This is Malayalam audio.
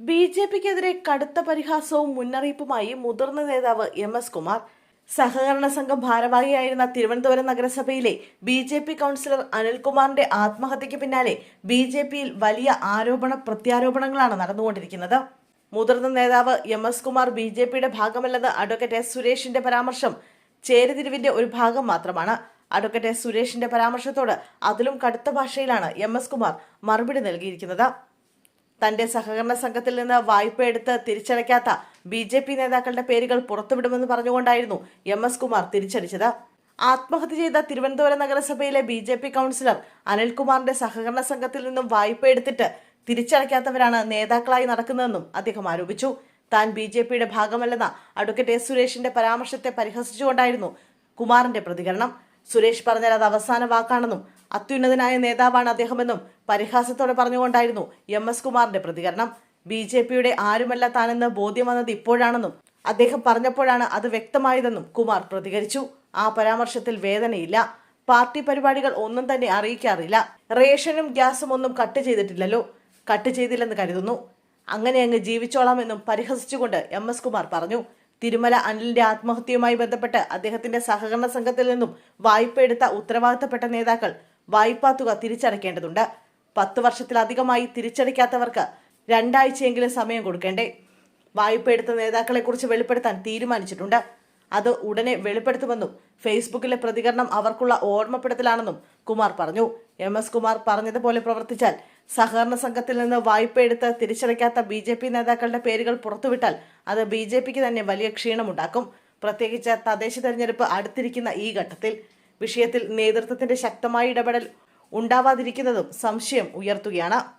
ബി ജെ പിക്കെതിരെ കടുത്ത പരിഹാസവും മുന്നറിയിപ്പുമായി മുതിർന്ന നേതാവ് എം എസ് കുമാർ. സഹകരണ സംഘം ഭാരവാഹിയായിരുന്ന തിരുവനന്തപുരം നഗരസഭയിലെ ബി ജെ പി കൗൺസിലർ അനിൽകുമാറിന്റെ ആത്മഹത്യയ്ക്ക് പിന്നാലെ ബി ജെ പിയിൽ വലിയ ആരോപണ പ്രത്യാരോപണങ്ങളാണ് നടന്നുകൊണ്ടിരിക്കുന്നത്. മുതിർന്ന നേതാവ് M S Kumar B J പിയുടെ ഭാഗമല്ലെന്ന് അഡ്വക്കേറ്റ് എസ് സുരേഷിന്റെ പരാമർശം ചേരുതിരിവിന്റെ ഒരു ഭാഗം മാത്രമാണ്. അഡ്വക്കേറ്റ് എസ് സുരേഷിന്റെ പരാമർശത്തോട് അതിലും കടുത്ത ഭാഷയിലാണ് എം എസ് കുമാർ മറുപടി നൽകിയിരിക്കുന്നത്. തന്റെ സഹകരണ സംഘത്തിൽ നിന്ന് വായ്പ എടുത്ത് തിരിച്ചടയ്ക്കാത്ത ബി ജെ പി നേതാക്കളുടെ പേരുകൾ പുറത്തുവിടുമെന്ന് പറഞ്ഞുകൊണ്ടായിരുന്നു എം എസ് കുമാർ തിരിച്ചടിച്ചത്. ആത്മഹത്യ ചെയ്ത തിരുവനന്തപുരം നഗരസഭയിലെ ബി ജെ പി കൗൺസിലർ അനിൽകുമാറിന്റെ സഹകരണ സംഘത്തിൽ നിന്നും വായ്പ എടുത്തിട്ട് തിരിച്ചടയ്ക്കാത്തവരാണ് നേതാക്കളായി നടക്കുന്നതെന്നും അദ്ദേഹം ആരോപിച്ചു. താൻ ബി ജെ പിയുടെ ഭാഗമല്ലെന്ന അഡ്വക്കേറ്റ് എസ് സുരേഷിന്റെ പരാമർശത്തെ പരിഹസിച്ചുകൊണ്ടായിരുന്നു കുമാറിന്റെ പ്രതികരണം. സുരേഷ് പറഞ്ഞാൽ അത് അവസാന വാക്കാണെന്നും അത്യുന്നതനായ നേതാവാണ് അദ്ദേഹമെന്നും പരിഹാസത്തോടെ പറഞ്ഞുകൊണ്ടായിരുന്നു എം എസ് കുമാറിന്റെ പ്രതികരണം. ബി ജെ പിയുടെ ആരുമല്ല താനെന്ന് ബോധ്യം വന്നത് ഇപ്പോഴാണെന്നും അദ്ദേഹം പറഞ്ഞപ്പോഴാണ് അത് വ്യക്തമായതെന്നും കുമാർ പ്രതികരിച്ചു. ആ പരാമർശത്തിൽ വേദനയില്ല. പാർട്ടി പരിപാടികൾ ഒന്നും തന്നെ അറിയിക്കാറില്ല. റേഷനും ഗ്യാസും ഒന്നും കട്ട് ചെയ്തിട്ടില്ലല്ലോ. കട്ട് ചെയ്തില്ലെന്ന് കരുതുന്നു. അങ്ങനെ അങ്ങ് ജീവിച്ചോളാമെന്നും പരിഹസിച്ചുകൊണ്ട് എം എസ് കുമാർ പറഞ്ഞു. തിരുമല അനിലിന്റെ ആത്മഹത്യയുമായി ബന്ധപ്പെട്ട് അദ്ദേഹത്തിന്റെ സഹകരണ സംഘത്തിൽ നിന്നും വായ്പ എടുത്ത ഉത്തരവാദിത്തപ്പെട്ട നേതാക്കൾ വായ്പാ തുക തിരിച്ചടയ്ക്കേണ്ടതുണ്ട്. പത്ത് വർഷത്തിലധികമായി തിരിച്ചടയ്ക്കാത്തവർക്ക് രണ്ടാഴ്ചയെങ്കിലും സമയം കൊടുക്കേണ്ടേ. വായ്പ എടുത്ത നേതാക്കളെക്കുറിച്ച് വെളിപ്പെടുത്താൻ തീരുമാനിച്ചിട്ടുണ്ട്. അത് ഉടനെ വെളിപ്പെടുത്തുമെന്നും ഫേസ്ബുക്കിലെ പ്രതികരണം അവർക്കുള്ള ഓർമ്മപ്പെടുത്തലാണെന്നും കുമാർ പറഞ്ഞു. എം എസ് കുമാർ പറഞ്ഞതുപോലെ പ്രവർത്തിച്ചാൽ സഹകരണ സംഘത്തിൽ നിന്ന് വായ്പ എടുത്ത് തിരിച്ചടയ്ക്കാത്ത ബി ജെ പി നേതാക്കളുടെ പേരുകൾ പുറത്തുവിട്ടാൽ അത് ബി ജെ പിക്ക് തന്നെ വലിയ ക്ഷീണമുണ്ടാക്കും. പ്രത്യേകിച്ച് തദ്ദേശ തെരഞ്ഞെടുപ്പ് അടുത്തിരിക്കുന്ന ഈ ഘട്ടത്തിൽ വിഷയത്തിൽ നേതൃത്വത്തിന്റെ ശക്തമായ ഇടപെടൽ ഉണ്ടാവാതിരിക്കുന്നതും സംശയം ഉയർത്തുകയാണ്.